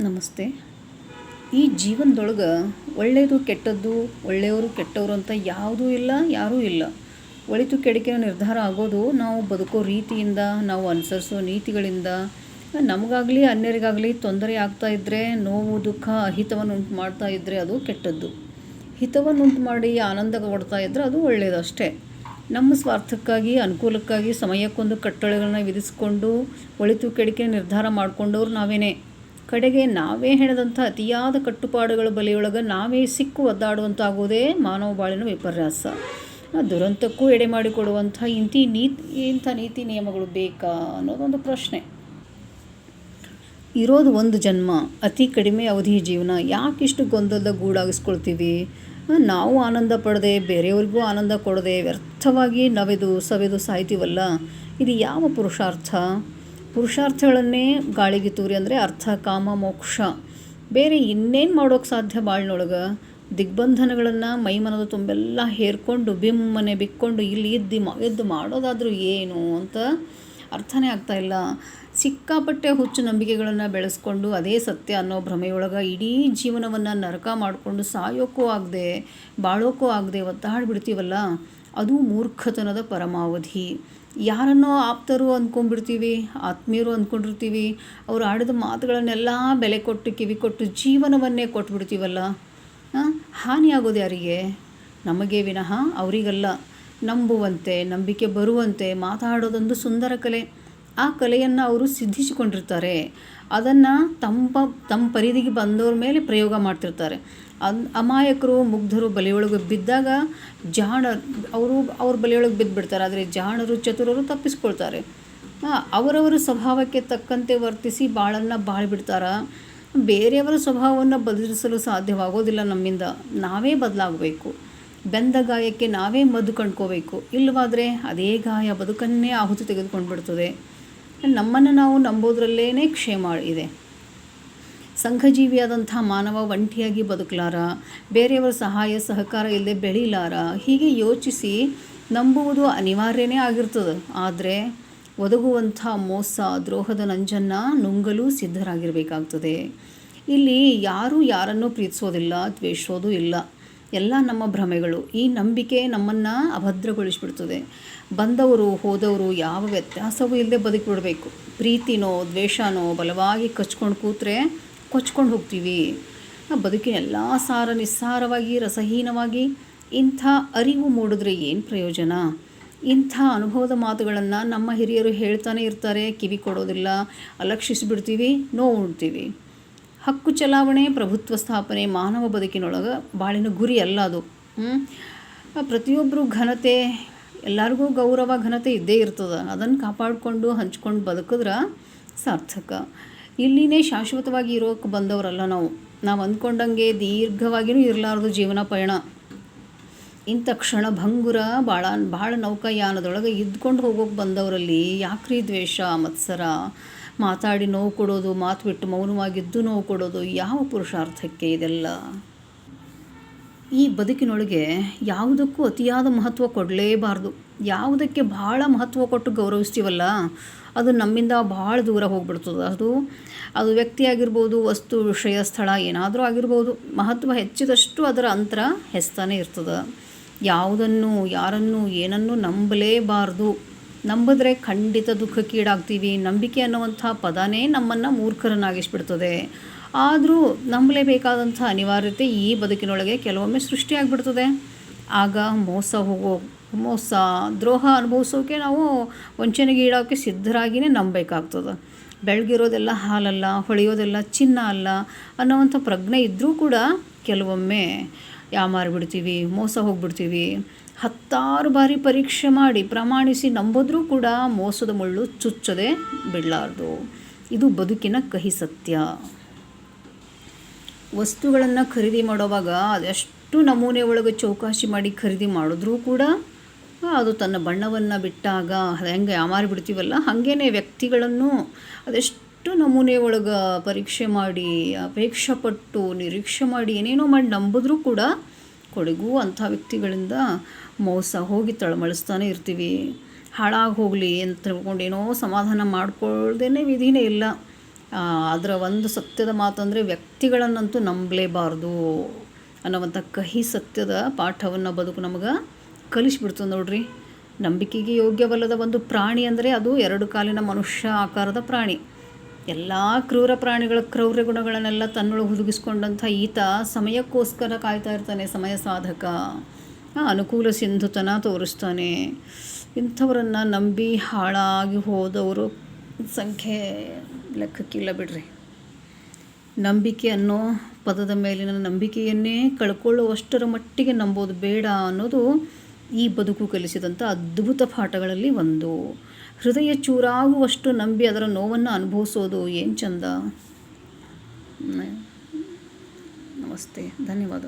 ನಮಸ್ತೆ. ಈ ಜೀವನದೊಳಗೆ ಒಳ್ಳೆಯದು ಕೆಟ್ಟದ್ದು, ಒಳ್ಳೆಯವರು ಕೆಟ್ಟವರು ಅಂತ ಯಾವುದೂ ಇಲ್ಲ, ಯಾರೂ ಇಲ್ಲ. ಒಳಿತು ಕೆಡಕಿನ ನಿರ್ಧಾರ ಆಗೋದು ನಾವು ಬದುಕೋ ರೀತಿಯಿಂದ, ನಾವು ಅನುಸರಿಸೋ ನೀತಿಗಳಿಂದ. ನಮಗಾಗಲಿ, ಅನ್ಯರಿಗಾಗಲಿ ತೊಂದರೆ ಆಗ್ತಾ ಇದ್ದರೆ ನೋವು, ದುಃಖ, ಅಹಿತವನ್ನು ಉಂಟು ಮಾಡ್ತಾ ಇದ್ದರೆ ಅದು ಕೆಟ್ಟದ್ದು. ಹಿತವನ್ನು ಉಂಟು ಮಾಡಿ ಆನಂದ ಕೊಡ್ತಾ ಇದ್ದರೆ ಅದು ಒಳ್ಳೆಯದಷ್ಟೇ ನಮ್ಮ ಸ್ವಾರ್ಥಕ್ಕಾಗಿ, ಅನುಕೂಲಕ್ಕಾಗಿ ಸಮಯಕ್ಕೊಂದು ಕಟ್ಟಳೆಗಳನ್ನ ವಿಧಿಸಿಕೊಂಡು, ಒಳಿತು ಕೆಡಿಕೆ ನಿರ್ಧಾರ ಮಾಡಿಕೊಂಡವ್ರು ನಾವೇನೇ. ಕಡೆಗೆ ನಾವೇ ಹೆಣದಂಥ ಅತಿಯಾದ ಕಟ್ಟುಪಾಡುಗಳ ಬಲಿಯೊಳಗೆ ನಾವೇ ಸಿಕ್ಕು ಒದ್ದಾಡುವಂತಾಗುವುದೇ ಮಾನವ ಬಾಳಿನ ವಿಪರ್ಯಾಸ. ದುರಂತಕ್ಕೂ ಎಡೆ ಮಾಡಿಕೊಡುವಂಥ ಇಂತಿ ನೀತಿ, ಇಂಥ ನೀತಿ ನಿಯಮಗಳು ಬೇಕಾ ಅನ್ನೋದೊಂದು ಪ್ರಶ್ನೆ. ಇರೋದು ಒಂದು ಜನ್ಮ, ಅತಿ ಕಡಿಮೆ ಅವಧಿ ಜೀವನ, ಯಾಕಿಷ್ಟು ಗೊಂದಲದ ಗೂಡಾಗಿಸ್ಕೊಳ್ತೀವಿ? ನಾವು ಆನಂದ ಪಡದೆ, ಬೇರೆಯವ್ರಿಗೂ ಆನಂದ ಕೊಡದೆ, ವ್ಯರ್ಥವಾಗಿ ನವೆದು, ಸವೆದು ಸಾಯ್ತೀವಲ್ಲ? ಇದು ಯಾವ ಪುರುಷಾರ್ಥ? ಪುರುಷಾರ್ಥಗಳನ್ನೇ ಗಾಳಿಗೆ ತೂರಿ ಅಂದರೆ ಅರ್ಥ, ಕಾಮ, ಮೋಕ್ಷ. ಬೇರೆ ಇನ್ನೇನು ಮಾಡೋಕ್ಕೆ ಸಾಧ್ಯ ಬಾಳ್ನೊಳಗೆ? ದಿಗ್ಬಂಧನಗಳನ್ನು ಮೈಮನದ ತುಂಬೆಲ್ಲ ಹೇರ್ಕೊಂಡು ಬಿಮ್ಮನೆ ಬಿಕ್ಕೊಂಡು, ಇಲ್ಲಿ ಇದ್ದು ಮಾ, ಎದ್ದು ಮಾಡೋದಾದರೂ ಏನು ಅಂತ ಅರ್ಥನೇ ಆಗ್ತಾ ಇಲ್ಲ. ಸಿಕ್ಕಾಪಟ್ಟೆ ಹುಚ್ಚು ನಂಬಿಕೆಗಳನ್ನು ಬೆಳೆಸ್ಕೊಂಡು, ಅದೇ ಸತ್ಯ ಅನ್ನೋ ಭ್ರಮೆಯೊಳಗೆ ಇಡೀ ಜೀವನವನ್ನು ನರಕ ಮಾಡಿಕೊಂಡು ಸಾಯೋಕ್ಕೂ ಆಗದೆ ಬಾಳೋಕ್ಕೂ ಆಗದೆ ಒತ್ತಾಡ್ಬಿಡ್ತೀವಲ್ಲ? ಅದು ಮೂರ್ಖತನದ ಪರಮಾವಧಿ. ಯಾರನ್ನೋ ಆಪ್ತರು ಅಂದ್ಕೊಂಡ್ಬಿಡ್ತೀವಿ, ಆತ್ಮೀಯರು ಅಂದ್ಕೊಂಡಿರ್ತೀವಿ, ಅವ್ರು ಆಡಿದ ಮಾತುಗಳನ್ನೆಲ್ಲ ಬೆಲೆ ಕೊಟ್ಟು, ಕಿವಿ ಕೊಟ್ಟು ಜೀವನವನ್ನೇ ಕೊಟ್ಬಿಡ್ತೀವಲ್ಲ? ಹಾನಿಯಾಗೋದು ಯಾರಿಗೆ? ನಮಗೆ ವಿನಃ ಅವರಿಗಲ್ಲ. ನಂಬುವಂತೆ, ನಂಬಿಕೆ ಬರುವಂತೆ ಮಾತಾಡೋದೊಂದು ಸುಂದರ ಕಲೆ. ಆ ಕಲೆಯನ್ನು ಅವರು ಸಿದ್ಧಿಸಿಕೊಂಡಿರ್ತಾರೆ. ಅದನ್ನು ತಮ್ಮ ತಮ್ಮ ಪರಿಧಿಗೆ ಬಂದವ್ರ ಮೇಲೆ ಪ್ರಯೋಗ ಮಾಡ್ತಿರ್ತಾರೆ. ಅಮಾಯಕರು, ಮುಗ್ಧರು ಬಲಿಯೊಳಗೆ ಬಿದ್ದಾಗ ಜಾಣ, ಅವರು ಅವ್ರ ಬಲಿಯೊಳಗೆ ಬಿದ್ದುಬಿಡ್ತಾರೆ ಆದರೆ ಜಾಣರು, ಚತುರರು ತಪ್ಪಿಸ್ಕೊಳ್ತಾರೆ. ಅವರವರ ಸ್ವಭಾವಕ್ಕೆ ತಕ್ಕಂತೆ ವರ್ತಿಸಿ ಬಾಳನ್ನು ಬಾಳ್ಬಿಡ್ತಾರ. ಬೇರೆಯವರ ಸ್ವಭಾವವನ್ನು ಬದಲಿಸಲು ಸಾಧ್ಯವಾಗೋದಿಲ್ಲ ನಮ್ಮಿಂದ. ನಾವೇ ಬದಲಾಗಬೇಕು. ಬೆಂದ ಗಾಯಕ್ಕೆ ನಾವೇ ಮದ್ದು ಕಂಡ್ಕೋಬೇಕು. ಇಲ್ಲವಾದರೆ ಅದೇ ಗಾಯ ಬದುಕನ್ನೇ ಆಹುತಿ ತೆಗೆದುಕೊಂಡು ಬಿಡ್ತದೆ ನಮ್ಮನ್ನು ನಾವು ನಂಬೋದ್ರಲ್ಲೇ ಕ್ಷೇಮ ಇದೆ. ಸಂಘಜೀವಿಯಾದಂಥ ಮಾನವ ಒಂಟಿಯಾಗಿ ಬದುಕಲಾರ, ಬೇರೆಯವರ ಸಹಾಯ ಸಹಕಾರ ಇಲ್ಲದೆ ಬೆಳೀಲಾರ, ಹೀಗೆ ಯೋಚಿಸಿ ನಂಬುವುದು ಅನಿವಾರ್ಯನೇ ಆಗಿರ್ತದೆ. ಆದರೆ ಒದಗುವಂಥ ಮೋಸ, ದ್ರೋಹದ ನಂಜನ್ನು ನುಂಗಲು ಸಿದ್ಧರಾಗಿರಬೇಕಾಗ್ತದೆ. ಇಲ್ಲಿ ಯಾರೂ ಯಾರನ್ನೂ ಪ್ರೀತಿಸೋದಿಲ್ಲ, ದ್ವೇಷೋದು ಇಲ್ಲ. ಎಲ್ಲ ನಮ್ಮ ಭ್ರಮೆಗಳು. ಈ ನಂಬಿಕೆ ನಮ್ಮನ್ನು ಅಭದ್ರಗೊಳಿಸ್ಬಿಡ್ತದೆ. ಬಂದವರು, ಹೋದವರು ಯಾವ ವ್ಯತ್ಯಾಸವೂ ಇಲ್ಲದೆ ಬದುಕಿಬಿಡಬೇಕು. ಪ್ರೀತಿನೋ, ದ್ವೇಷನೋ ಬಲವಾಗಿ ಕಚ್ಕೊಂಡು ಕೂತ್ರೆ ಕೊಚ್ಕೊಂಡು ಹೋಗ್ತೀವಿ. ಬದುಕಿನ ಎಲ್ಲ ಸಾರ ನಿಸ್ಸಾರವಾಗಿ, ರಸಹೀನವಾಗಿ, ಇಂಥ ಅರಿವು ಮೂಡಿದ್ರೆ ಏನು ಪ್ರಯೋಜನ? ಇಂಥ ಅನುಭವದ ಮಾತುಗಳನ್ನು ನಮ್ಮ ಹಿರಿಯರು ಹೇಳ್ತಾನೆ ಇರ್ತಾರೆ. ಕಿವಿ ಕೊಡೋದಿಲ್ಲ, ಅಲಕ್ಷಿಸಿಬಿಡ್ತೀವಿ, ನೋವು ಉಣ್ತೀವಿ ಹಕ್ಕು ಚಲಾವಣೆ, ಪ್ರಭುತ್ವ ಸ್ಥಾಪನೆ, ಮಾನವ ಬದುಕಿನೊಳಗೆ ಬಾಳಿನ ಗುರಿ ಅಲ್ಲ ಅದು. ಪ್ರತಿಯೊಬ್ಬರು ಘನತೆ, ಎಲ್ಲರಿಗೂ ಗೌರವ ಘನತೆ ಇದ್ದೇ ಇರ್ತದೆ. ಅದನ್ನು ಕಾಪಾಡಿಕೊಂಡು, ಹಂಚ್ಕೊಂಡು ಬದುಕಿದ್ರೆ ಸಾರ್ಥಕ. ಇಲ್ಲಿನೇ ಶಾಶ್ವತವಾಗಿ ಇರೋಕ್ಕೆ ಬಂದವರಲ್ಲ ನಾವು. ನಾವು ಅಂದ್ಕೊಂಡಂಗೆ ದೀರ್ಘವಾಗಿಯೂ ಇರಲಾರ್ದು ಜೀವನ ಪಯಣ. ಇಂಥ ಕ್ಷಣ ಭಂಗುರ ಭಾಳ ಭಾಳ ನೌಕಾಯಾನದೊಳಗೆ ಇದ್ಕೊಂಡು ಹೋಗೋಕೆ ಬಂದವರಲ್ಲಿ ಯಾಕ್ರಿ ದ್ವೇಷ, ಮತ್ಸರ? ಮಾತಾಡಿ ನೋವು ಕೊಡೋದು ಮಾತು ಬಿಟ್ಟು ಮೌನವಾಗಿದ್ದು ನೋವು ಕೊಡೋದು, ಯಾವ ಪುರುಷಾರ್ಥಕ್ಕೆ ಇದೆಲ್ಲ? ಈ ಬದುಕಿನೊಳಗೆ ಯಾವುದಕ್ಕೂ ಅತಿಯಾದ ಮಹತ್ವ ಕೊಡಲೇಬಾರ್ದು. ಯಾವುದಕ್ಕೆ ಭಾಳ ಮಹತ್ವ ಕೊಟ್ಟು ಗೌರವಿಸ್ತೀವಲ್ಲ, ಅದು ನಮ್ಮಿಂದ ಭಾಳ ದೂರ ಹೋಗ್ಬಿಡ್ತದೆ. ಅದು ಅದು ವ್ಯಕ್ತಿ ಆಗಿರ್ಬೋದು ವಸ್ತು, ವಿಷಯ, ಸ್ಥಳ, ಏನಾದರೂ ಆಗಿರ್ಬೋದು, ಮಹತ್ವ ಹೆಚ್ಚಿದಷ್ಟು ಅದರ ಅಂತರ ಹೆಸ್ತಾನೆ ಇರ್ತದೆ. ಯಾವುದನ್ನು, ಯಾರನ್ನು, ಏನನ್ನು ನಂಬಲೇಬಾರ್ದು. ನಂಬಿದ್ರೆ ಖಂಡಿತ ದುಃಖಕ್ಕೀಡಾಗ್ತೀವಿ ನಂಬಿಕೆ ಅನ್ನುವಂಥ ಪದನೇ ನಮ್ಮನ್ನು ಮೂರ್ಖರನ್ನಾಗಿಸ್ಬಿಡ್ತದೆ. ಆದರೂ ನಂಬಲೇಬೇಕಾದಂಥ ಅನಿವಾರ್ಯತೆ ಈ ಬದುಕಿನೊಳಗೆ ಕೆಲವೊಮ್ಮೆ ಸೃಷ್ಟಿಯಾಗಿಬಿಡ್ತದೆ. ಆಗ ಮೋಸ ಹೋಗೋ, ಮೋಸ, ದ್ರೋಹ ಅನುಭವಿಸೋಕೆ ನಾವು ವಂಚನೆಗೆ ಸಿದ್ಧರಾಗಿಯೇ ನಂಬಬೇಕಾಗ್ತದೆ. ಬೆಳಗಿರೋದೆಲ್ಲ ಹಾಲಲ್ಲ, ಹೊಳೆಯೋದೆಲ್ಲ ಚಿನ್ನ ಅಲ್ಲ ಅನ್ನೋವಂಥ ಪ್ರಜ್ಞೆ ಇದ್ದರೂ ಕೂಡ ಕೆಲವೊಮ್ಮೆ ಯಾಮಾರಿಬಿಡ್ತೀವಿ, ಮೋಸ ಹೋಗ್ಬಿಡ್ತೀವಿ. ಹತ್ತಾರು ಬಾರಿ ಪರೀಕ್ಷೆ ಮಾಡಿ ಪ್ರಮಾಣಿಸಿ ನಂಬಿದ್ರೂ ಕೂಡ ಮೋಸದ ಮುಳ್ಳು ಚುಚ್ಚದೆ ಬಿಡಲಾರ್ದು. ಇದು ಬದುಕಿನ ಕಹಿ ಸತ್ಯ. ವಸ್ತುಗಳನ್ನು ಖರೀದಿ ಮಾಡುವಾಗ ಅದೆಷ್ಟು ನಮೂನೆ ಒಳಗೆ ಚೌಕಾಶಿ ಮಾಡಿ ಖರೀದಿ ಮಾಡಿದ್ರೂ ಕೂಡ ಅದು ತನ್ನ ಬಣ್ಣವನ್ನು ಬಿಟ್ಟಾಗ ಹೆಂಗೆ ಯಾಮಾರಿ ಬಿಡ್ತೀವಲ್ಲ, ಹಾಗೇನೆ ವ್ಯಕ್ತಿಗಳನ್ನು ಅದೆಷ್ಟು ನಮೂನೆ ಒಳಗೆ ಪರೀಕ್ಷೆ ಮಾಡಿ ಅಪೇಕ್ಷೆ ಪಟ್ಟು ನಿರೀಕ್ಷೆ ಮಾಡಿ ಏನೇನೋ ಮಾಡಿ ನಂಬಿದ್ರೂ ಕೂಡ ಕೊಡಗು ಅಂಥ ವ್ಯಕ್ತಿಗಳಿಂದ ಮೋಸ ಹೋಗಿ ತಳಮಳಿಸ್ತಾನೆ ಇರ್ತೀವಿ. ಹಾಳಾಗಿ ಹೋಗಲಿ ಅಂತ ತಿಳ್ಕೊಂಡು ಏನೋ ಸಮಾಧಾನ ಮಾಡ್ಕೊಳ್ದೇ ವಿಧಿನೇ ಇಲ್ಲ. ಅದರ ಒಂದು ಸತ್ಯದ ಮಾತಂದರೆ ವ್ಯಕ್ತಿಗಳನ್ನಂತೂ ನಂಬಲೇಬಾರ್ದು ಅನ್ನೋವಂಥ ಕಹಿ ಸತ್ಯದ ಪಾಠವನ್ನು ಬದುಕು ನಮಗೆ ಕಲಿಸ್ಬಿಡ್ತು ನೋಡ್ರಿ. ನಂಬಿಕೆಗೆ ಯೋಗ್ಯವಲ್ಲದ ಒಂದು ಪ್ರಾಣಿ ಅಂದರೆ ಅದು ಎರಡು ಕಾಲಿನ ಮನುಷ್ಯ ಆಕಾರದ ಪ್ರಾಣಿ. ಎಲ್ಲ ಕ್ರೂರ ಪ್ರಾಣಿಗಳ ಕ್ರೌರ್ಯ ಗುಣಗಳನ್ನೆಲ್ಲ ತನ್ನೊಳಗೆ ಹುದುಗಿಸ್ಕೊಂಡಂಥ ಈತ ಸಮಯಕ್ಕೋಸ್ಕರ ಕಾಯ್ತಾ ಇರ್ತಾನೆ, ಸಮಯ ಸಾಧಕ. ಅನುಕೂಲ ಸಿಂಧುತನ ತೋರಿಸ್ತಾನೆ. ಇಂಥವರನ್ನು ನಂಬಿ ಹಾಳಾಗಿ ಹೋದವರು ಸಂಖ್ಯೆ ಲೆಕ್ಕಕ್ಕಿಲ್ಲ ಬಿಡ್ರಿ. ನಂಬಿಕೆ ಅನ್ನೋ ಪದದ ಮೇಲಿನ ನಂಬಿಕೆಯನ್ನೇ ಕಳ್ಕೊಳ್ಳುವಷ್ಟರ ಮಟ್ಟಿಗೆ ನಂಬೋದು ಬೇಡ ಅನ್ನೋದು ಈ ಬದುಕು ಕಲಿಸಿದಂಥ ಅದ್ಭುತ ಪಾಠಗಳಲ್ಲಿ ಒಂದು. ಹೃದಯ ಚೂರಾಗುವಷ್ಟು ನಂಬಿ ಅದರ ನೋವನ್ನು ಅನುಭವಿಸೋದು ಏನು ಚಂದ? ನಮಸ್ತೆ. ಧನ್ಯವಾದ.